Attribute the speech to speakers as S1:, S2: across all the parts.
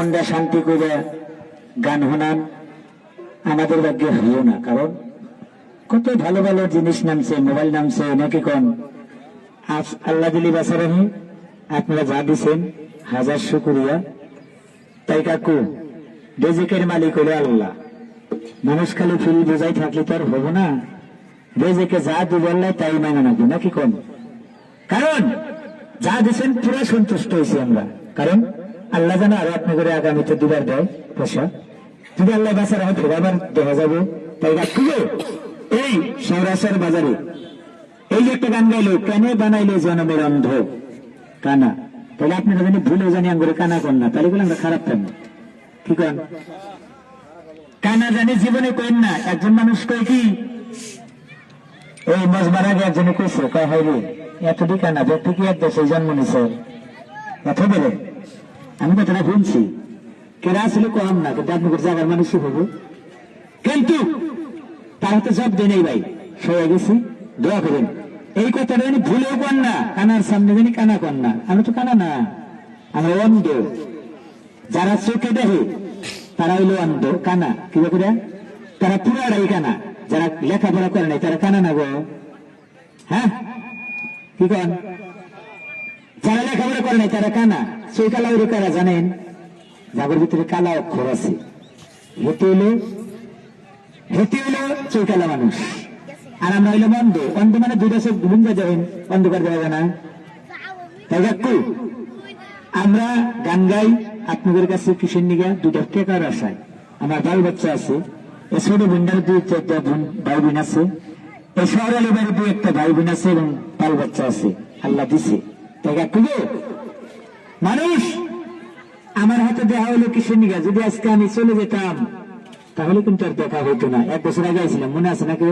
S1: মনটা শান্তি করে গান শোনান। আমাদের ভাগ্যে হইও না, কারণ কত ভালো ভালো জিনিস নামছে, মোবাইল নামছে, নাকি কোন? আজ- আল্লাহ দিলি বাসারানি আপনারা যা দিছেন, হাজার শুকুরিয়া। তাই কাকু, রেজেকের মালিক হলো আল্লাহ। মানুষ খালি ফিল বোঝাই থাকলে তো আর হব না। রেজেকে যা দিব আল্লাহ, তাই মানা নাকি নাকি কোন? কারণ যা দিচ্ছেন পুরো সন্তুষ্ট হয়েছি আমরা। কারণ আল্লাহ জানে আরও আপনি করে আগামীতে দুবার দেয় পয়সা যদি আল্লাহ বাসার হয় ফের আবার দেখা যাবে তাই রাখবে এই সৌরাসার বাজারে। এই যে একটা গান গাইলো, কেন বানাইলো জনমের অন্ধ? কানা। তাহলে আপনারা জানি ভুলে জানি আঙ্গুরে কানা কর না, তাহলে বলে আমরা খারাপ কেন? কি করেন? কানা জানি জীবনে করেন না, একজন মানুষ কয় কি এই মজবার আগে একজনে কইছে, কয়, হয় রে, এতটি কানা ব্যক্তি কি এক দেশে জন্ম নিছে? এত বলে। আমি কথাটা শুনছি। কেরা আসলে কম না, কিন্তু আপনাদের জায়গার মানুষই হব। কিন্তু তার হাতে জব দেয় নেই ভাই। সবাই গেছি, দোয়া করেন। এই কথাটা জানি ভুলেও কর না, কানার সামনে জানি কানা কর না। আমি তো কানা না আমরা অন্ধ। যারা চোখে দেখে, তারা হইল অন্ধ, কানা। কি করে তারা পুরাটাই কানা। যারা লেখাপড়া করে নাই, তারা কানা না গো। হ্যাঁ? কি কন? যারা লেখাপড়া করে নাই তারা কানা। সেই কালা ওরে কারা জানেন? যাদের ভিতরে কালা অক্ষর আছে। হেঁটে হলো হেঁটে হলো চৌকালা মানুষ। আর আমরা হইল অন্ধ। অন্ধ মানে দুটা চোখ ভুঙ্গা যাবেন অন্ধকার যাবে না। তাই কাকু আমরা গান গাই, আপনাদের কাছে কিসের নিগা? দুটা টেকার আশায়। আমার বাল বাচ্চা আছে। এ ছোট বোনটার দুই একটা ভাই বোন আছে। শহর দুই একটা ভাই বোন আছে এবং বাল বাচ্চা আছে। আল্লাহ দিছে। মানুষ, আমার হাতে দেখা হলো কিসের নিগা? যদি আজকে আমি চলে যেতাম, তাহলে কিন্তু আর দেখা হইতো না। এক বছর আগে আইছিলাম, মনে আছে নাকি?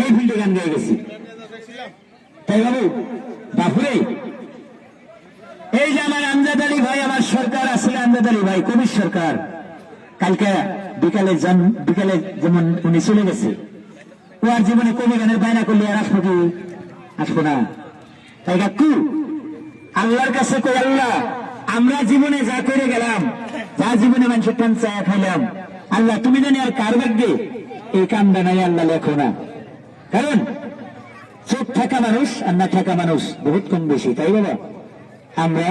S1: এই ফিল্ডে গান গাই গেছি। তাই বাবু, বাপুরে, এই যে আমার আমজাদ আলী ভাই, আমার সরকার আসলে আমজাদ আলী ভাই, কবির সরকার, কালকে বিকালে বিকালে যেমন উনি চলে গেছে, ও আর জীবনে কবি গানের বায়না করলে আর আসব কি? আসব না। তাই কাকু আল্লাহর কাছে কই আল্লাহ, আমরা জীবনে যা করে গেলাম, যা জীবনে মানুষের টান চায়া খাইলাম, আল্লাহ তুমি জানি আর কার ভাগ্যে? এই কামটা নাই আল্লাহ লেখো না। কারণ, চোখ থাকা মানুষ আর না থাকা মানুষ বহুত কম বেশি, তাই বাবা? আমরা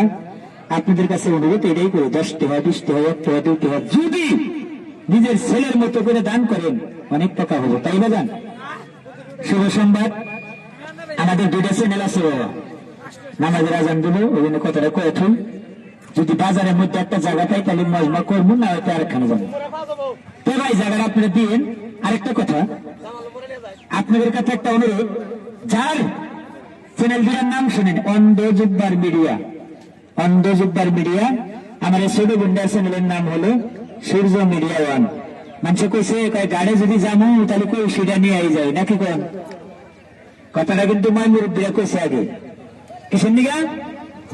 S1: আপনাদের কাছে অনুরোধ এটাই করি দশ টাকা বিশ টাকা এক টাকা দুই টাকা যদি নিজের ছেলের মতো করে দান করেন, অনেক টাকা হবে, তাই না বাজান? শুভ সংবাদ। আমাদের দুটা চ্যানেল আছে নামাজের আজান দিল ওই জন্য কথাটা কয়েথুন যদি বাজারের মধ্যে একটা জায়গা পাই, তাহলে মজমা করব, না হয়তো আরেকখানে যাব। তো ভাই, জায়গাটা আপনারা দিন আরেকটা কথা, আপনাদের কাছে একটা অনুরোধ। যার চ্যানেল দুটার নাম শুনেন, অন্ধ জুব্বার মিডিয়া। অন্ধ জুব্বার মিডিয়া, আমার এই ছোট গুন্ডা চ্যানেলের নাম হলো সূর্য মিডিয়া ওয়ান। মানুষ কইছে গাড়ি যদি যাব তাহলে কই, সেটা নিয়ে আই যায়? নাকি কোন? কথাটা কিন্তু মাই মুরব্বীরা কইছে আগে। কিসের নিগা?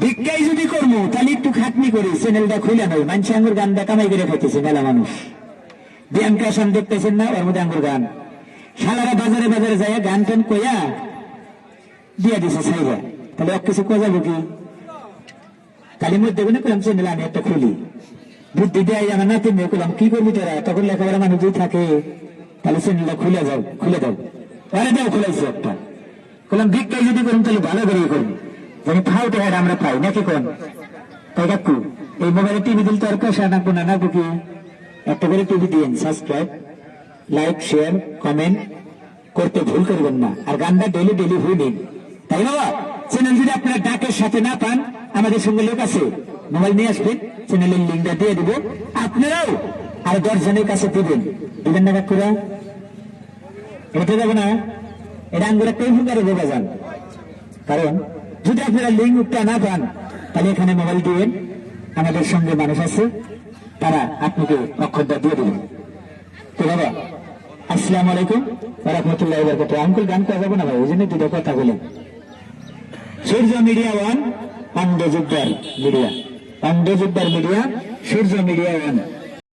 S1: ভিক্ষাই যদি করব তাহলে একটু খাটনি করি, চ্যানেলটা খুলে নয় মানুষ আঙ্গুর গান কামাই করে খাইতেছে মেলা মানুষ। বিয়াঙ্কা সান দেখতেছেন না, ওর মধ্যে আঙ্গুর গান। শালারা বাজারে বাজারে যায় গান টান কইয়া দিয়া দিছে সাইরা তাহলে এক কিছু কোয়া যাব কি? কালী মধ্যে কোনো কলাম চ্যানেল আমি একটা খুলি। বুদ্ধি দিয়ে আমার নাতি মেয়ে করলাম কি করবি তোরা? তখন লেখাপড়া মানুষ যদি থাকে। তাহলে চ্যানেলটা খুলে যাও খুলে দাও। আরে দাও, খুলাইছে একটা। বললাম ভিক্ষাই যদি করুন, তাহলে ভালো করে করুন। যেন ফাউ টাকা আমরা পাই নাকি কোন? তাই কাকু, এই মোবাইলে টিভি দিল তো আর পয়সা নাকবো না নাকবো কি একটা করে টিভি দিন সাবস্ক্রাইব লাইক শেয়ার কমেন্ট করতে ভুল করবেন না। আর গানটা ডেলি ডেলি হয়ে দিন। তাই বাবা চ্যানেল যদি আপনারা ডাকের সাথে না পান, আমাদের সঙ্গে লোক আছে মোবাইল নিয়ে আসবেন চ্যানেলের লিঙ্কটা দিয়ে দিব। আপনারাও আর দশজনের কাছে দিবেন। দিবেন না কাকুরা? এটা যাবে না। এটা আঙ্গুরা ফুকারে দেবে যান কারণ, যদি আপনারা লিঙ্ক উঠতে না পান, তাহলে এখানে মোবাইল দিবেন আমাদের সঙ্গে মানুষ আছে, তারা আপনাকে অক্ষরটা দিয়ে দেবেন তো বাবা, আসসালামু আলাইকুম। রহমতুল্লাহ বরকত আঙ্কুল গান করা যাবে না ভাই? ওই জন্য দুটো কথা বলেন সূর্য মিডিয়া ওয়ান, অন্ধ জুব্বার মিডিয়া। অন্ধ জুব্বার মিডিয়া, সূর্য মিডিয়া ওয়ান।